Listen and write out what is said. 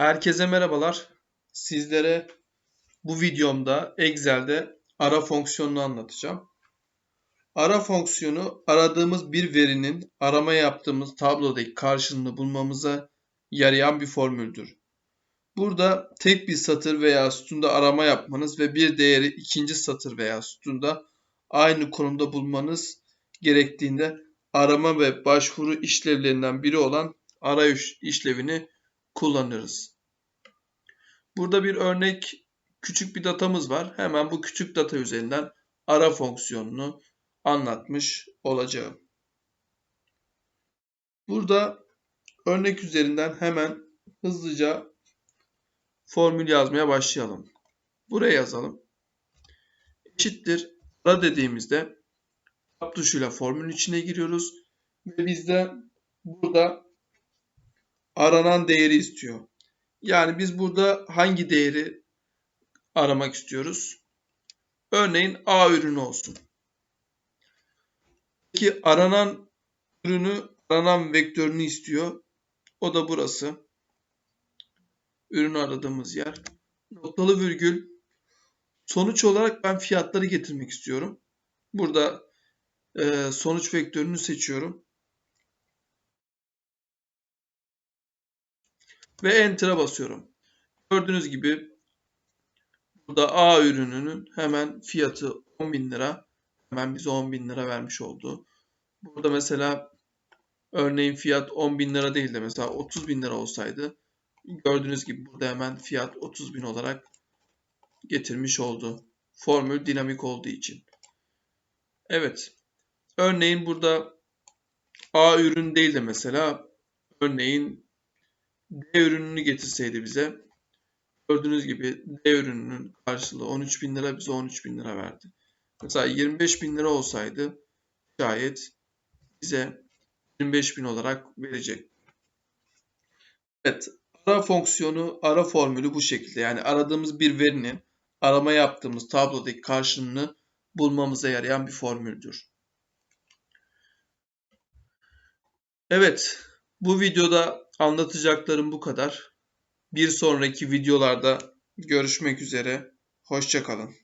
Herkese merhabalar. Sizlere bu videomda Excel'de ara fonksiyonunu anlatacağım. Ara fonksiyonu aradığımız bir verinin arama yaptığımız tablodaki karşılığını bulmamıza yarayan bir formüldür. Burada tek bir satır veya sütunda arama yapmanız ve bir değeri ikinci satır veya sütunda aynı konumda bulmanız gerektiğinde arama ve başvuru işlevlerinden biri olan arayüz işlevini kullanırız. Burada bir örnek küçük bir datamız var. Hemen bu küçük data üzerinden ara fonksiyonunu anlatmış olacağım. Burada örnek üzerinden hemen hızlıca formül yazmaya başlayalım. Buraya yazalım. Eşittir ara dediğimizde tab tuşuyla formülün içine giriyoruz ve bizde burada aranan değeri istiyor. Yani biz burada hangi değeri aramak istiyoruz? Örneğin A ürünü olsun. Peki aranan ürünü, aranan vektörünü istiyor. O da burası. Ürünü aradığımız yer. Noktalı virgül. Sonuç olarak ben fiyatları getirmek istiyorum. Burada e, sonuç vektörünü seçiyorum. Ve Enter'a basıyorum. Gördüğünüz gibi burada A ürününün hemen fiyatı 10.000 lira. Hemen bize 10.000 lira vermiş oldu. Burada mesela örneğin fiyat 10.000 lira değil de mesela 30.000 lira olsaydı gördüğünüz gibi burada hemen fiyat 30.000 olarak getirmiş oldu. Formül dinamik olduğu için. Evet. Örneğin burada A ürün değil de mesela örneğin D ürününü getirseydi bize gördüğünüz gibi D ürününün karşılığı 13 bin lira bize 13 bin lira verdi. Mesela 25 bin lira olsaydı şayet bize 25 bin olarak verecek. Evet ara fonksiyonu ara formülü bu şekilde yani aradığımız bir verinin arama yaptığımız tablodaki karşılığını bulmamıza yarayan bir formüldür. Evet bu videoda Anlatacaklarım bu kadar. Bir sonraki videolarda görüşmek üzere. Hoşçakalın.